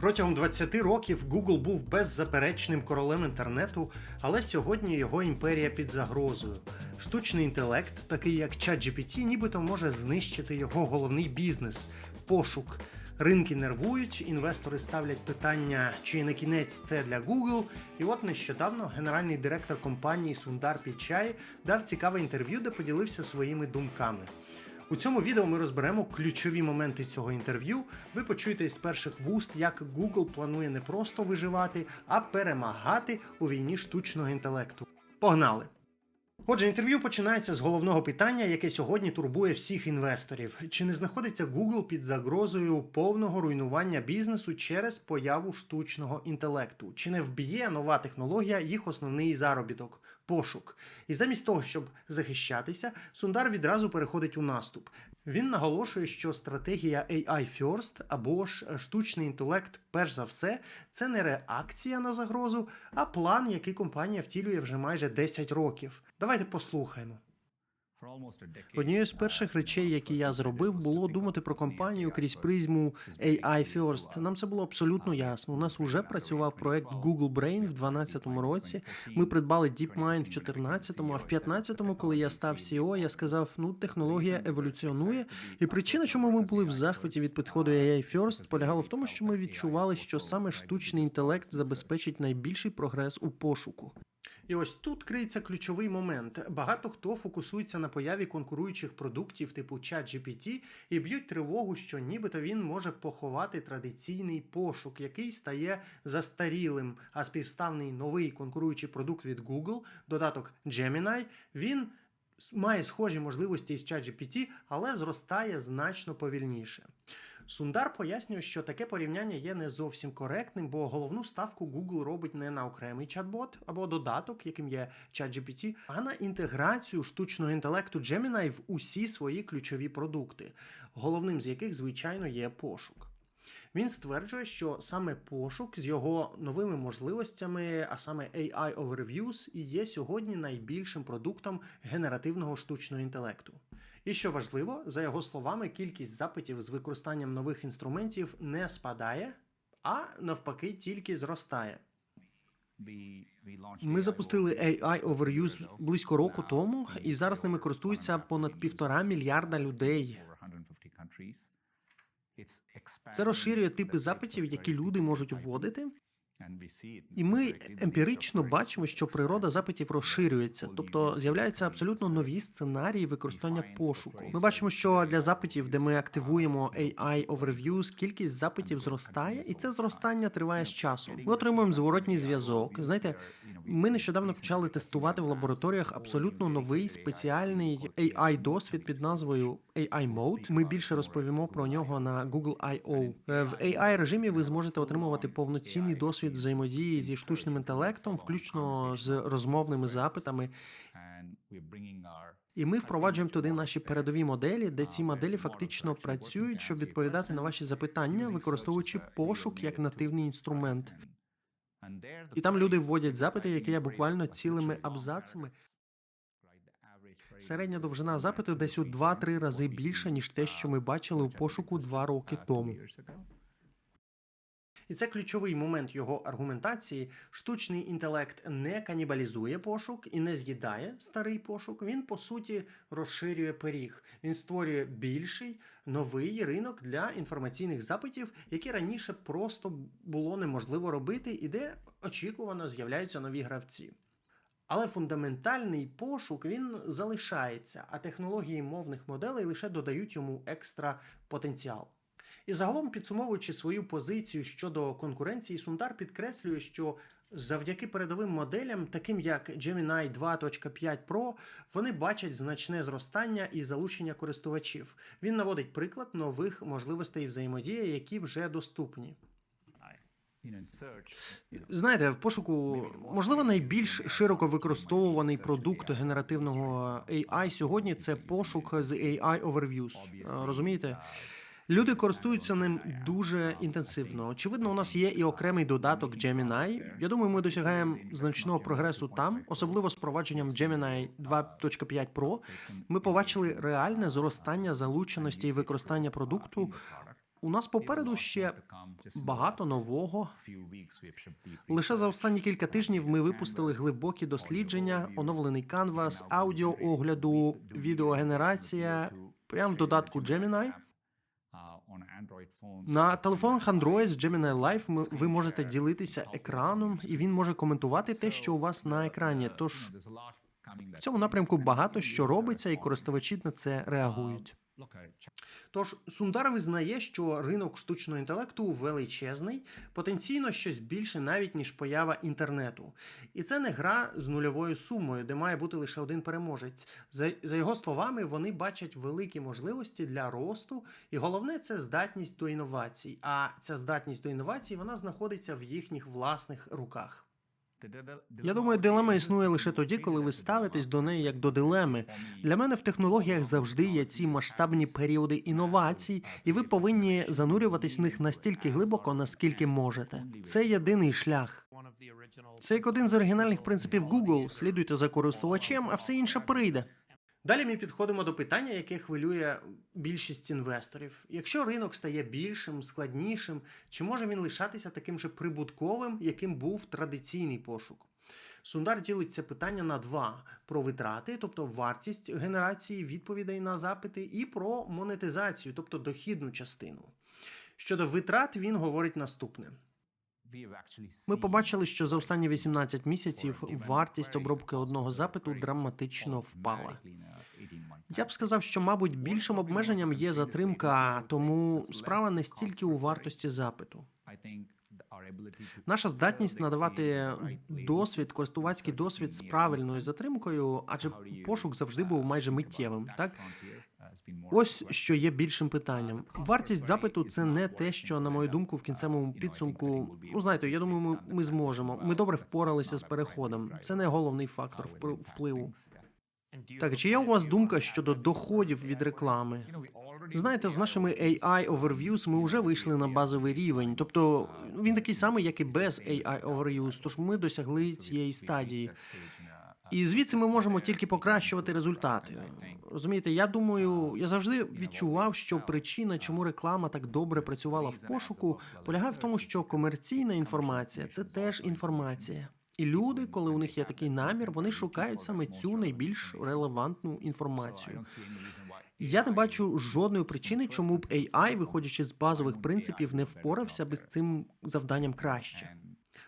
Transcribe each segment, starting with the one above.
Протягом 20 років Google був беззаперечним королем інтернету, але сьогодні його імперія під загрозою. Штучний інтелект, такий як ChatGPT, нібито може знищити його головний бізнес пошук. Ринки нервують, інвестори ставлять питання, чи не кінець це для Google. І от нещодавно генеральний директор компанії Сундар Пічай дав цікаве інтерв'ю, де поділився своїми думками. У цьому відео ми розберемо ключові моменти цього інтерв'ю. Ви почуєте із перших вуст, як Google планує не просто виживати, а перемагати у війні штучного інтелекту. Погнали! Отже, інтерв'ю починається з головного питання, яке сьогодні турбує всіх інвесторів: чи не знаходиться Google під загрозою повного руйнування бізнесу через появу штучного інтелекту? Чи не вб'є нова технологія їх основний заробіток пошук? І замість того, щоб захищатися, Сундар відразу переходить у наступ. Він наголошує, що стратегія AI First або ж штучний інтелект, перш за все, це не реакція на загрозу, а план, який компанія втілює вже майже 10 років. Давайте послухаємо. Однією з перших речей, які я зробив, було думати про компанію крізь призму AI First. Нам це було абсолютно ясно. У нас уже працював проект Google Brain в 2012 році. Ми придбали DeepMind в 2014, а в 2015, коли я став CEO, я сказав: ну технологія еволюціонує. І причина, чому ми були в захваті від підходу AI First, полягала в тому, що ми відчували, що саме штучний інтелект забезпечить найбільший прогрес у пошуку. І ось тут криється ключовий момент. Багато хто фокусується на появі конкуруючих продуктів типу ChatGPT і б'ють тривогу, що нібито він може поховати традиційний пошук, який стає застарілим. А співставний новий конкуруючий продукт від Google, додаток Gemini, він має схожі можливості із ChatGPT, але зростає значно повільніше. Сундар пояснює, що таке порівняння є не зовсім коректним, бо головну ставку Google робить не на окремий чат-бот або додаток, яким є ChatGPT, а на інтеграцію штучного інтелекту Gemini в усі свої ключові продукти, головним з яких, звичайно, є пошук. Він стверджує, що саме пошук з його новими можливостями, а саме AI Overviews, і є сьогодні найбільшим продуктом генеративного штучного інтелекту. І що важливо, за його словами, кількість запитів з використанням нових інструментів не спадає, а навпаки, тільки зростає. Ми запустили AI Overviews близько року тому, і зараз ними користуються понад півтора мільярда людей. Це розширює типи запитів, які люди можуть вводити. І ми емпірично бачимо, що природа запитів розширюється, тобто з'являються абсолютно нові сценарії використання пошуку. Ми бачимо, що для запитів, де ми активуємо AI Overviews, кількість запитів зростає, і це зростання триває з часом. Ми отримуємо зворотній зв'язок. Знаєте, ми нещодавно почали тестувати в лабораторіях абсолютно новий спеціальний AI досвід під назвою AI Mode. Ми більше розповімо про нього на Google I.O. В AI режимі ви зможете отримувати повноцінний досвід взаємодії зі штучним інтелектом, включно з розмовними запитами. І ми впроваджуємо туди наші передові моделі, де ці моделі фактично працюють, щоб відповідати на ваші запитання, використовуючи пошук як нативний інструмент. І там люди вводять запити, які я буквально цілими абзацами. Середня довжина запиту десь у 2-3 рази більша, ніж те, що ми бачили у пошуку два роки тому. І це ключовий момент його аргументації. Штучний інтелект не канібалізує пошук і не з'їдає старий пошук. Він по суті розширює пиріг. Він створює більший новий ринок для інформаційних запитів, які раніше просто було неможливо робити, і де очікувано з'являються нові гравці. Але фундаментальний пошук він залишається, а технології мовних моделей лише додають йому екстра потенціал. І загалом, підсумовуючи свою позицію щодо конкуренції, Сундар підкреслює, що завдяки передовим моделям, таким як Gemini 2.5 Pro, вони бачать значне зростання і залучення користувачів. Він наводить приклад нових можливостей взаємодії, які вже доступні. Знаєте, в пошуку можливо найбільш широко використовуваний продукт генеративного AI сьогодні це пошук з AI Overviews. Розумієте? Люди користуються ним дуже інтенсивно. Очевидно, у нас є і окремий додаток Gemini. Я думаю, ми досягаємо значного прогресу там, особливо з провадженням Gemini 2.5 Pro. Ми побачили реальне зростання залученості і використання продукту У нас попереду ще багато нового. Лише за останні кілька тижнів ми випустили глибокі дослідження, оновлений канвас, аудіоогляду, відеогенерація прямо в додатку Gemini. На телефонах Android з Gemini Live ви можете ділитися екраном, і він може коментувати те, що у вас на екрані. Тож в цьому напрямку багато що робиться, і користувачі на це реагують. Тож Сундар визнає, що ринок штучного інтелекту величезний, потенційно щось більше навіть ніж поява інтернету. І це не гра з нульовою сумою, де має бути лише один переможець. За, за його словами, вони бачать великі можливості для росту, і головне це здатність до інновацій. А ця здатність до інновацій вона знаходиться в їхніх власних руках. Я думаю, дилема існує лише тоді, коли ви ставитесь до неї як до дилеми. Для мене в технологіях завжди є ці масштабні періоди інновацій, і ви повинні занурюватись в них настільки глибоко, наскільки можете. Це єдиний шлях. Це як один з оригінальних принципів Google. Слідуйте за користувачем, а все інше прийде. Далі ми підходимо до питання, яке хвилює більшість інвесторів. Якщо ринок стає більшим, складнішим, чи може він лишатися таким же прибутковим, яким був традиційний пошук? Сундар ділить це питання на два: про витрати, тобто вартість генерації відповідей на запити, і про монетизацію, тобто дохідну частину. Щодо витрат, він говорить наступне. Ми побачили, що за останні 18 місяців вартість обробки одного запиту драматично впала. Я б сказав, що, мабуть, більшим обмеженням є затримка, тому справа не стільки у вартості запиту. Наша здатність надавати досвід, користувацький досвід з правильною затримкою, адже пошук завжди був майже миттєвим. Так ось що є більшим питанням. Вартість запиту це не те, що, на мою думку, в кінцевому підсумку. Ну знаєте, я думаю, ми, ми зможемо. Ми добре впоралися з переходом. Це не головний фактор впли- впливу. Так, чи є у вас думка щодо доходів від реклами? Знаєте, з нашими AI Overviews ми вже вийшли на базовий рівень. Тобто він такий самий, як і без AI Overviews, тож ми досягли цієї стадії. І звідси ми можемо тільки покращувати результати. Розумієте, я думаю, я завжди відчував, що причина, чому реклама так добре працювала в пошуку, полягає в тому, що комерційна інформація це теж інформація. І люди, коли у них є такий намір, вони шукають саме цю найбільш релевантну інформацію. Я не бачу жодної причини, чому б AI, виходячи з базових принципів, не впорався би з цим завданням краще.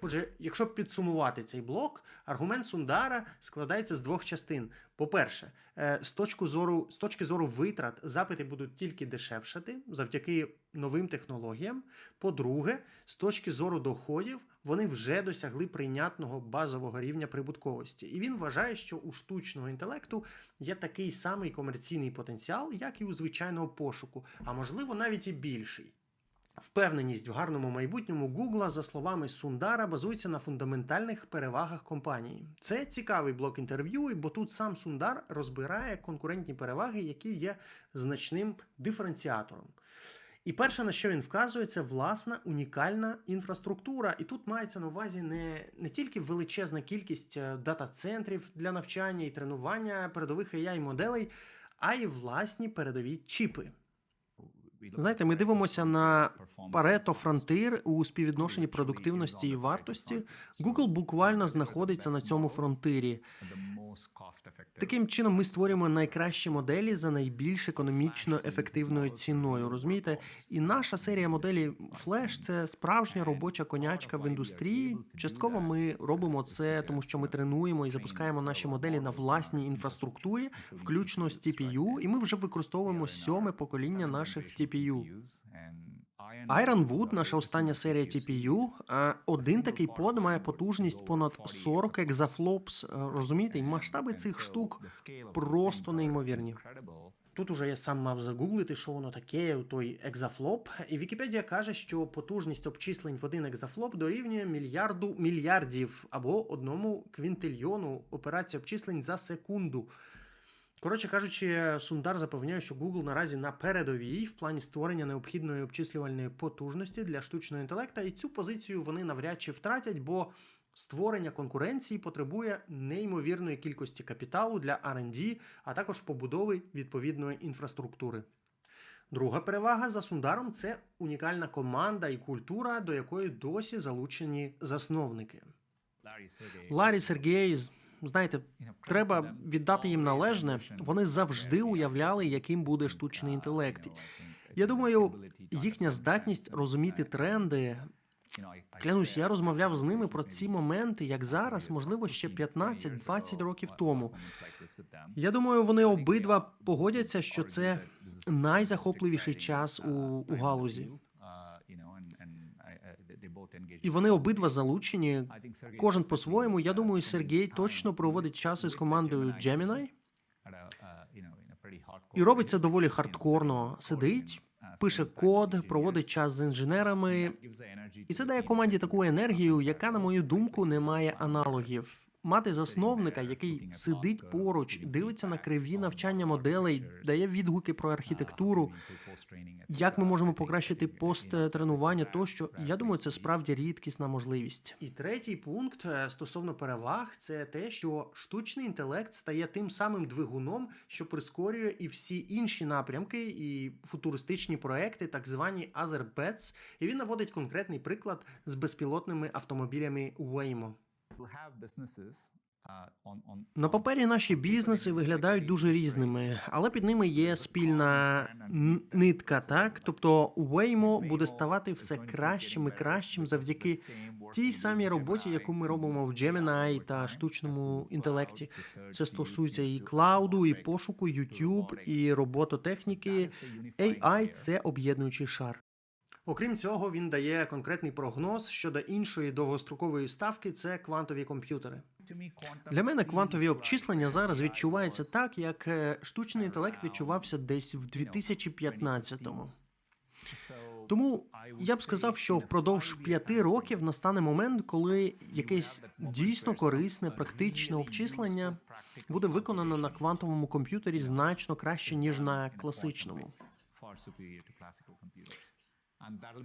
Отже, якщо підсумувати цей блок, аргумент Сундара складається з двох частин. По-перше, е, з точки зору з точки зору витрат запити будуть тільки дешевшати завдяки новим технологіям. По-друге, з точки зору доходів, вони вже досягли прийнятного базового рівня прибутковості. І він вважає, що у штучного інтелекту є такий самий комерційний потенціал, як і у звичайного пошуку, а можливо навіть і більший. Впевненість в гарному майбутньому Гугла, за словами Сундара, базується на фундаментальних перевагах компанії. Це цікавий блок інтерв'ю, бо тут сам Сундар розбирає конкурентні переваги, які є значним диференціатором. І перше, на що він вказує, це власна унікальна інфраструктура. І тут мається на увазі не, не тільки величезна кількість е, дата-центрів для навчання і тренування передових AI-моделей, а й власні передові чіпи. Знаєте, ми дивимося на Pareto Frontier у співвідношенні продуктивності і вартості. Google буквально знаходиться на цьому фронтирі. Таким чином, ми створюємо найкращі моделі за найбільш економічно ефективною ціною. Розумієте? І наша серія моделі Flash – це справжня робоча конячка в індустрії. Частково ми робимо це, тому що ми тренуємо і запускаємо наші моделі на власній інфраструктурі, включно з TPU, і ми вже використовуємо сьоме покоління наших TPU. Ironwood, наша остання серія TPU, один такий под має потужність понад 40 екзафлопс. Е, Розумієте, масштаби цих штук просто неймовірні. Тут уже я сам мав загуглити, що воно таке, той екзафлоп. І Вікіпедія каже, що потужність обчислень в один екзафлоп дорівнює мільярду мільярдів або одному квінтильйону операцій обчислень за секунду. Коротше кажучи, Сундар запевняє, що Google наразі на передовій в плані створення необхідної обчислювальної потужності для штучного інтелекта, і цю позицію вони навряд чи втратять, бо створення конкуренції потребує неймовірної кількості капіталу для R&D, а також побудови відповідної інфраструктури. Друга перевага за Сундаром це унікальна команда і культура, до якої досі залучені засновники. Ларі Сергій, знаєте, треба віддати їм належне. Вони завжди уявляли, яким буде штучний інтелект. Я думаю, їхня здатність розуміти тренди. Клянусь, я розмовляв з ними про ці моменти, як зараз, можливо, ще 15-20 років тому. Я думаю, вони обидва погодяться, що це найзахопливіший час у, у галузі. І вони обидва залучені. Кожен по-своєму. Я думаю, Сергій точно проводить час із командою Gemini і робить це доволі хардкорно. Сидить, пише код, проводить час з інженерами, і це дає команді таку енергію, яка, на мою думку, не має аналогів. Мати засновника, який сидить поруч, дивиться на криві навчання моделей, дає відгуки про архітектуру. Як ми можемо покращити пост-тренування тощо? Я думаю, це справді рідкісна можливість. І третій пункт е, стосовно переваг це те, що штучний інтелект стає тим самим двигуном, що прискорює і всі інші напрямки, і футуристичні проекти, так звані bets. І він наводить конкретний приклад з безпілотними автомобілями Waymo. На папері наші бізнеси виглядають дуже різними, але під ними є спільна нитка, так? Тобто Waymo буде ставати все кращим і кращим завдяки тій самій роботі, яку ми робимо в Gemini та штучному інтелекті. Це стосується і клауду, і пошуку, YouTube, і робототехніки. AI – це об'єднуючий шар. Окрім цього, він дає конкретний прогноз щодо іншої довгострокової ставки це квантові комп'ютери. Для мене квантові обчислення зараз відчуваються так, як е, штучний інтелект відчувався десь в 2015-му. Тому я б сказав, що впродовж п'яти років настане момент, коли якесь дійсно корисне, практичне обчислення буде виконано на квантовому комп'ютері значно краще, ніж на класичному.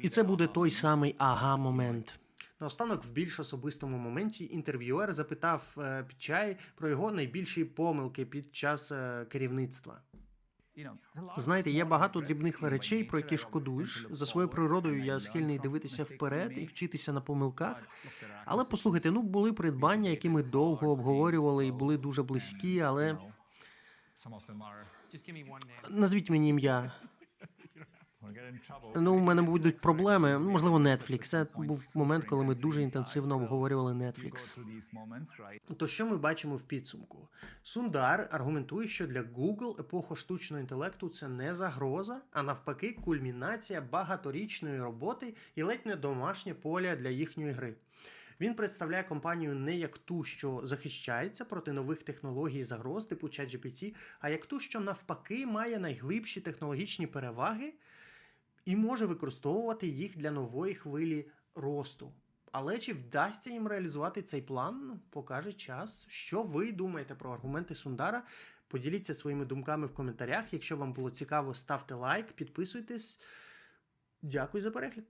І це буде той самий ага-момент. Наостанок, в більш особистому моменті, інтерв'юер запитав е, Пічай про його найбільші помилки під час е, керівництва. Знаєте, є багато дрібних речей, про які шкодуєш. За своєю природою я схильний дивитися вперед і вчитися на помилках. Але послухайте, ну були придбання, які ми довго обговорювали і були дуже близькі, але назвіть мені ім'я. Ну, у мене будуть проблеми. Можливо, Netflix. Це був момент, коли ми дуже інтенсивно обговорювали Netflix. То що ми бачимо в підсумку? Сундар аргументує, що для Google епоха штучного інтелекту це не загроза, а навпаки, кульмінація багаторічної роботи і ледь не домашнє поле для їхньої гри. Він представляє компанію не як ту, що захищається проти нових технологій і загроз типу ChatGPT, а як ту, що навпаки має найглибші технологічні переваги і може використовувати їх для нової хвилі росту. Але чи вдасться їм реалізувати цей план, Ну, покаже час. Що ви думаєте про аргументи Сундара? Поділіться своїми думками в коментарях. Якщо вам було цікаво, ставте лайк, підписуйтесь. Дякую за перегляд.